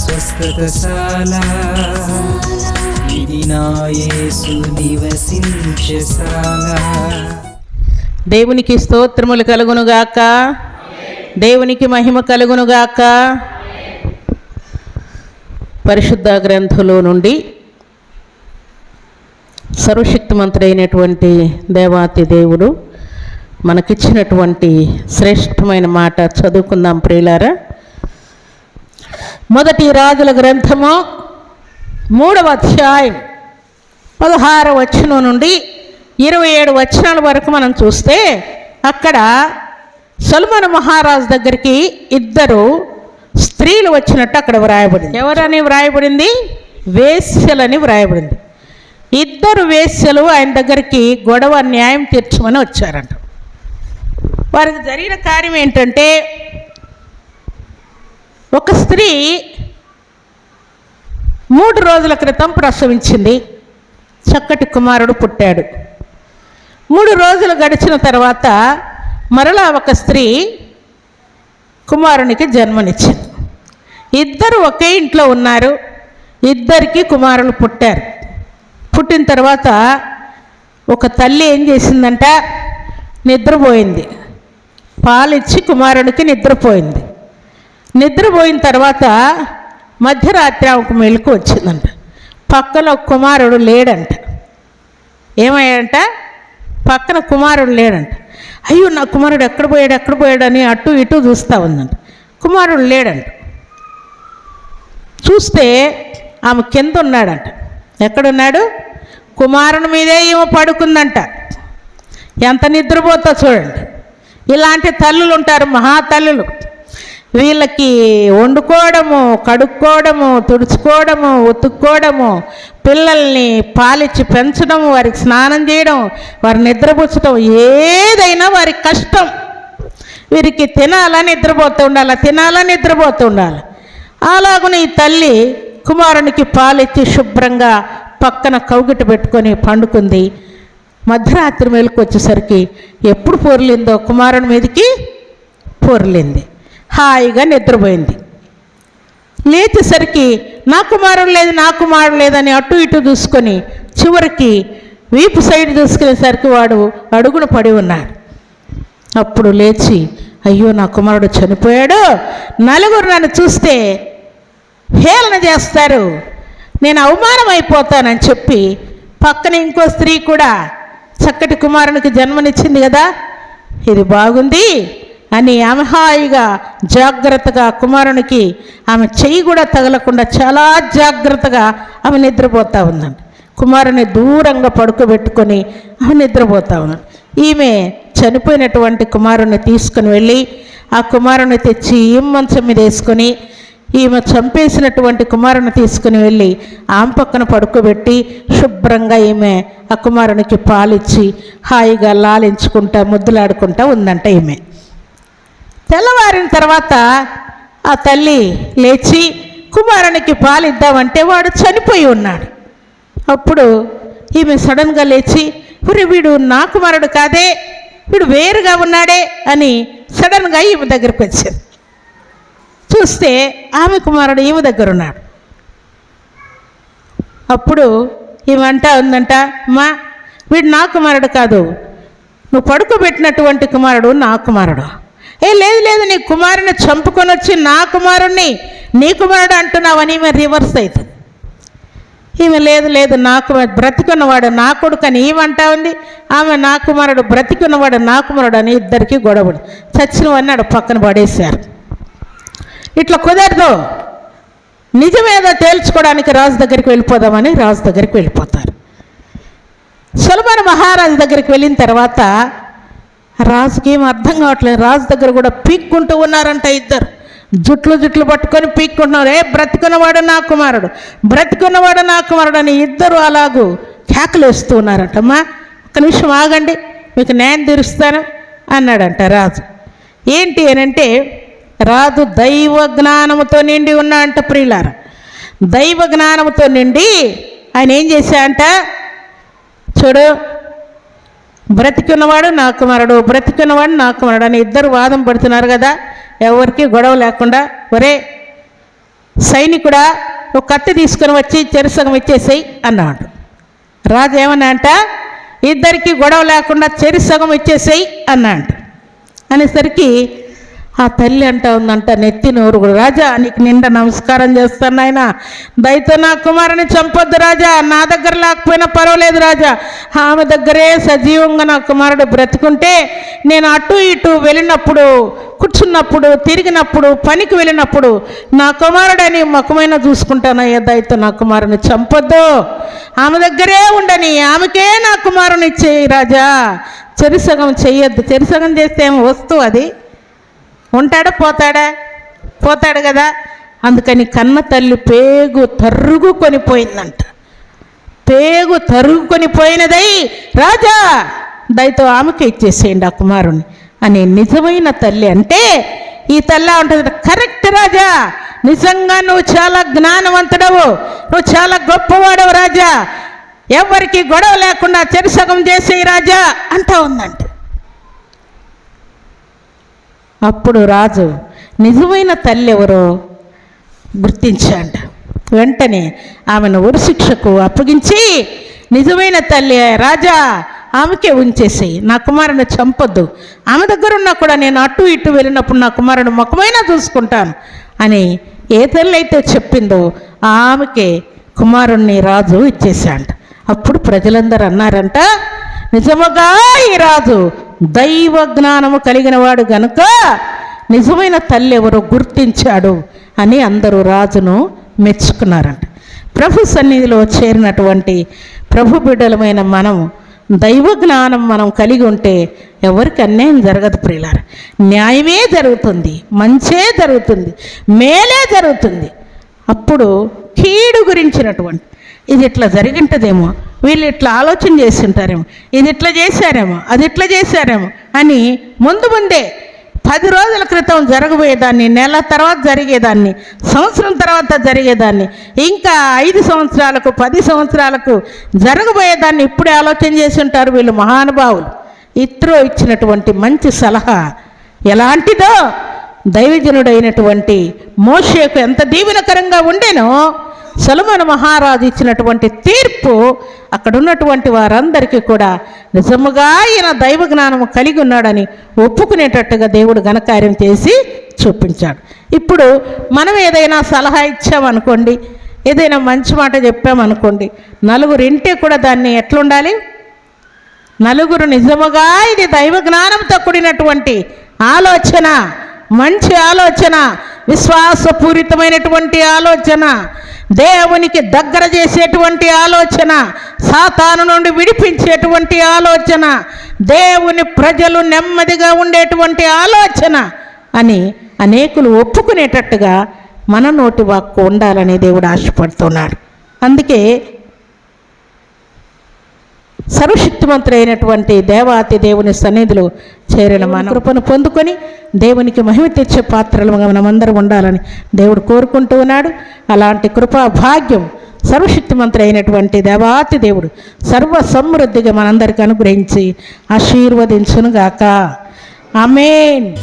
స్వస్థతశాల. ఇది నా యేసు నివసించశాల దేవునికి స్తోత్రములు కలుగునుగాక. దేవునికి మహిమ కలుగునుగాక. పరిశుద్ధ గ్రంథంలో నుండి సర్వశక్తిమంతుడైనటువంటి దేవాతి దేవుడు మనకిచ్చినటువంటి శ్రేష్టమైన మాట చదువుకుందాం ప్రియులారా. మొదటి రాజుల గ్రంథము మూడవ అధ్యాయం పదహారు వచనం నుండి ఇరవై ఏడు వచనాల వరకు మనం చూస్తే అక్కడ సల్మాన్ మహారాజు దగ్గరికి ఇద్దరు స్త్రీలు వచ్చినట్టు అక్కడ వ్రాయబడింది. ఎవరని వ్రాయబడింది? వేశ్యలని వ్రాయబడింది. ఇద్దరు వేశ్యలు ఆయన దగ్గరికి గొడవ న్యాయం తీర్చమని వచ్చారంట. వారికి జరిగిన కార్యం ఏంటంటే ఒక స్త్రీ మూడు రోజుల క్రితం ప్రసవించింది. చక్కటి కుమారుడు పుట్టాడు. మూడు రోజులు గడిచిన తర్వాత మరలా ఒక స్త్రీ కుమారునికి జన్మనిచ్చింది. ఇద్దరు ఒకే ఇంట్లో ఉన్నారు. ఇద్దరికి కుమారులు పుట్టారు. పుట్టిన తర్వాత ఒక తల్లి ఏం చేసిందంట? నిద్రపోయింది. పాలిచ్చి కుమారునికి నిద్రపోయింది. నిద్రపోయిన తర్వాత మధ్యరాత్రి ఆమెకు మెలకు వచ్చిందంట. పక్కన కుమారుడు లేడంట. ఏమయ్యాడంట? పక్కన కుమారుడు లేడంట. అయ్యో నా కుమారుడు ఎక్కడ పోయాడు ఎక్కడ పోయాడు అని అటు ఇటు చూస్తూ ఉందంట. కుమారుడు లేడంట. చూస్తే ఆమె కింద ఉన్నాడంట. ఎక్కడున్నాడు? కుమారుని మీదే ఈమె పడుకుందంట. ఎంత నిద్రపోతా చూడండి. ఇలాంటి తల్లులు ఉంటారు మహాతల్లులు. వీళ్ళకి వండుకోవడము కడుక్కోవడము తుడుచుకోవడము ఉతుక్కోవడము పిల్లల్ని పాలిచ్చి పెంచడం వారికి స్నానం చేయడం వారి నిద్రపుచ్చడం ఏదైనా వారికి కష్టం. వీరికి తినాలని నిద్రపోతూ ఉండాలి? తినాలని నిద్రపోతూ ఉండాలి? అలాగున ఈ తల్లి కుమారునికి పాలిచ్చి శుభ్రంగా పక్కన కౌగిట పెట్టుకొని పండుకుంది. మధ్యరాత్రి మేలుకు వచ్చేసరికి ఎప్పుడు పొర్లిందో కుమారుని మీదకి పొర్లింది. హాయిగా నిద్రపోయింది. లేచేసరికి నా కుమారుడు లేదు నా కుమారుడు లేదని అటు ఇటు చూసుకొని చివరికి వీపు సైడ్ చూసుకునేసరికి వాడు అడుగున పడి ఉన్నాడు. అప్పుడు లేచి అయ్యో నా కుమారుడు చనిపోయాడు. నలుగురు నన్ను చూస్తే హేళన చేస్తారు. నేను అవమానం అయిపోతానని చెప్పి పక్కన ఇంకో స్త్రీ కూడా చక్కటి కుమారునికి జన్మనిచ్చింది కదా. ఇది బాగుంది. అని ఆమె హాయిగా జాగ్రత్తగా కుమారునికి ఆమె చెయ్యి కూడా తగలకుండా చాలా జాగ్రత్తగా ఆమె నిద్రపోతూ ఉందండి. కుమారుని దూరంగా పడుకోబెట్టుకొని ఆమె నిద్రపోతూ ఉన్నాడు ఈమె చనిపోయినటువంటి కుమారుని తీసుకుని వెళ్ళి ఆ కుమారుని తెచ్చి ఈ మంచం మీద వేసుకొని ఈమె చంపేసినటువంటి కుమారుని తీసుకుని వెళ్ళి ఆమె పక్కన పడుకోబెట్టి శుభ్రంగా ఈమె ఆ కుమారునికి పాలిచ్చి హాయిగా లాలించుకుంటా ముద్దులాడుకుంటా ఉందంట ఈమె. తెల్లవారిన తర్వాత ఆ తల్లి లేచి కుమారునికి పాలిద్దామంటే వాడు చనిపోయి ఉన్నాడు. అప్పుడు ఈమె సడన్గా లేచి "ఒరే, వీడు నా కుమారుడు కాదే వీడు వేరుగా ఉన్నాడే అని సడన్గా ఈమె దగ్గరికి వచ్చింది. చూస్తే ఆమె కుమారుడు ఈమె దగ్గర ఉన్నాడు అప్పుడు ఈమె అంటా ఉందంట మా వీడు నా కుమారుడు కాదు. నువ్వు పడుకోబెట్టినటువంటి కుమారుడు నా కుమారుడు. ఏ లేదు లేదు నీ కుమారుని చంపుకొని వచ్చి నా కుమారుణ్ణి నీ కుమారుడు అంటున్నావని ఈమె రివర్స్ అవుతుంది. ఈమె లేదు లేదు నాకు బ్రతికున్నవాడు నా కొడుకు అని ఏమంటా ఉంది. ఆమె నా కుమారుడు బ్రతికున్నవాడు నా కుమారుడు అని ఇద్దరికి గొడవడు చచ్చినవన్నీ ఆడు పక్కన పడేశారు. ఇట్లా కుదరదు. నిజమేదో తేల్చుకోవడానికి రాజు దగ్గరికి వెళ్ళిపోదామని రాజు దగ్గరికి వెళ్ళిపోతారు. సులభన మహారాజు దగ్గరికి వెళ్ళిన తర్వాత రాజుకి ఏం అర్థం కావట్లేదు. రాజు దగ్గర కూడా పీక్కుంటూ ఉన్నారంట ఇద్దరు. జుట్లు జుట్లు పట్టుకొని పీక్కుంటున్నారు. ఏ బ్రతికున్నవాడు నా కుమారుడు. బ్రతికున్నవాడు నా కుమారుడు అని ఇద్దరు అలాగూ కేకలేస్తూ ఉన్నారంటమ్మా ఒక నిమిషం ఆగండి. మీకు న్యాయం తీరుస్తాను అన్నాడంట రాజు. ఏంటి అని అంటే రాజు దైవ జ్ఞానముతో నిండి ఉన్నా అంట ప్రియులార. దైవ జ్ఞానముతో నిండి ఆయన ఏం చేశా చూడు బ్రతికున్నవాడు నా కుమారుడు బ్రతికున్నవాడు నా కుమారుడు అని ఇద్దరు వాదం పడుతున్నారు కదా. ఎవరికి గొడవ లేకుండా ఒరే సైనికుడా ఒక కత్తి తీసుకొని వచ్చి చెరుసగం ఇచ్చేసేయి అన్నాడు. రాజు ఏమన్నా అంట ఇద్దరికి గొడవ లేకుండా చెరుసగం ఇచ్చేసేయి అన్నాడు. అనేసరికి ఆ తల్లి అంట ఉందంట నెత్తి నోరు కూడా. రాజా నీకు నిండా నమస్కారం చేస్తాను ఆయన దయతో నా కుమారుని చంపొద్దు రాజా. నా దగ్గర లేకపోయినా పర్వాలేదు రాజా. ఆమె దగ్గరే సజీవంగా నా కుమారుడు బ్రతుకుంటే నేను అటు ఇటు వెళ్ళినప్పుడు కూర్చున్నప్పుడు తిరిగినప్పుడు పనికి వెళ్ళినప్పుడు నా కుమారుడని ముఖమైన చూసుకుంటానయ్యా. దయతో నా కుమారుని చంపొద్దు. ఆమె దగ్గరే ఉండని ఆమెకే నా కుమారుని ఇచ్చేయి రాజా. చెరుసగం చెయ్యొద్దు. చెరుసగం చేస్తే ఏమో వస్తువు అది. ఉంటాడా? పోతాడా? పోతాడు కదా? అందుకని కన్న తల్లి పేగు తరుగు కొనిపోయిందంట పేగు తరుగుకొని పోయినదై రాజా దయతో ఆమెకి ఇచ్చేసేయండి ఆ కుమారుని అని నిజమైన తల్లి అంటే ఈ తల్లి ఉంటుంది కరెక్ట్ రాజా నిజంగా నువ్వు చాలా జ్ఞానవంతుడవు నువ్వు చాలా గొప్పవాడవు రాజా ఎవరికి గొడవ లేకుండా చెరుసగం చేసేయి రాజా అంటా ఉందంట. అప్పుడు రాజు నిజమైన తల్లి ఎవరో గుర్తించాడు. వెంటనే ఆమెను ఉరిశిక్షకు అప్పగించి నిజమైన తల్లి రాజా ఆమెకే ఉంచేసేయి నా కుమారుని చంపొద్దు. ఆమె దగ్గర ఉన్నా కూడా నేను అటు ఇటు వెళ్ళినప్పుడు నా కుమారుడు ముఖమైనా చూసుకుంటాను అని ఏ తల్లి అయితే చెప్పిందో ఆమెకే కుమారుణ్ణి రాజు ఇచ్చేసాడు అప్పుడు ప్రజలందరూ అన్నారంట నిజముగా ఈ రాజు దైవ జ్ఞానము కలిగిన వాడు గనుక నిజమైన తల్లి ఎవరో గుర్తించాడు అని అందరూ రాజును మెచ్చుకున్నారంట. ప్రభు సన్నిధిలో చేరినటువంటి ప్రభు బిడ్డలమైన మనం దైవ జ్ఞానం మనం కలిగి ఉంటే ఎవరికి అన్యాయం జరగదు ప్రియులారు. న్యాయమే జరుగుతుంది మంచే జరుగుతుంది మేలే జరుగుతుంది. అప్పుడు కీడు గురించినటువంటి ఇది ఇట్లా జరిగింటదేమో. వీళ్ళు ఇట్లా ఆలోచన చేసి ఉంటారేమో ఇది ఇట్లా చేశారేమో అది ఇట్లా చేశారేమో అని ముందు ముందే పది రోజుల క్రితం జరగబోయేదాన్ని నెల తర్వాత జరిగేదాన్ని సంవత్సరం తర్వాత జరిగేదాన్ని ఇంకా ఐదు సంవత్సరాలకు పది సంవత్సరాలకు జరగబోయేదాన్ని ఇప్పుడే ఆలోచన చేసి ఉంటారు వీళ్ళు మహానుభావులు. ఇత్రో ఇచ్చినటువంటి మంచి సలహా ఎలాంటిదో దైవజనుడైనటువంటి మోషేకు ఎంత దీవెనకరంగా ఉండేనో సొలమన మహారాజు ఇచ్చినటువంటి తీర్పు అక్కడ ఉన్నటువంటి వారందరికీ కూడా నిజముగా ఈయన దైవ జ్ఞానము కలిగి ఉన్నాడని ఒప్పుకునేటట్టుగా దేవుడు ఘనకార్యం చేసి చూపించాడు. ఇప్పుడు మనం ఏదైనా సలహా ఇచ్చామనుకోండి ఏదైనా మంచి మాట చెప్పామనుకోండి నలుగురు ఇంటే కూడా దాన్ని ఎట్లుండాలి? నలుగురు నిజముగా ఇది దైవ జ్ఞానంతో కూడినటువంటి ఆలోచన మంచి ఆలోచన విశ్వాసపూరితమైనటువంటి ఆలోచన దేవునికి దగ్గర చేసేటువంటి ఆలోచన సాతాను నుండి విడిపించేటువంటి ఆలోచన దేవుని ప్రజలు నెమ్మదిగా ఉండేటువంటి ఆలోచన అని అనేకులు ఒప్పుకునేటట్టుగా మన నోటి వాక్కు ఉండాలని దేవుడు ఆశపడుతున్నాడు. అందుకే సర్వశక్తిమంతుడైనటువంటి దేవాతి దేవుని సన్నిధిలో చేరిన మన. కృపను పొందుకొని దేవునికి మహిమ తెచ్చే పాత్రలుగా మనమందరం ఉండాలని దేవుడు కోరుకుంటూ ఉన్నాడు. అలాంటి కృపా భాగ్యం సర్వశక్తిమంతుడైనటువంటి దేవాతి దేవుడు సర్వ సమృద్ధిగా మనందరికీ అనుగ్రహించి ఆశీర్వదించునుగాక. ఆమేన్.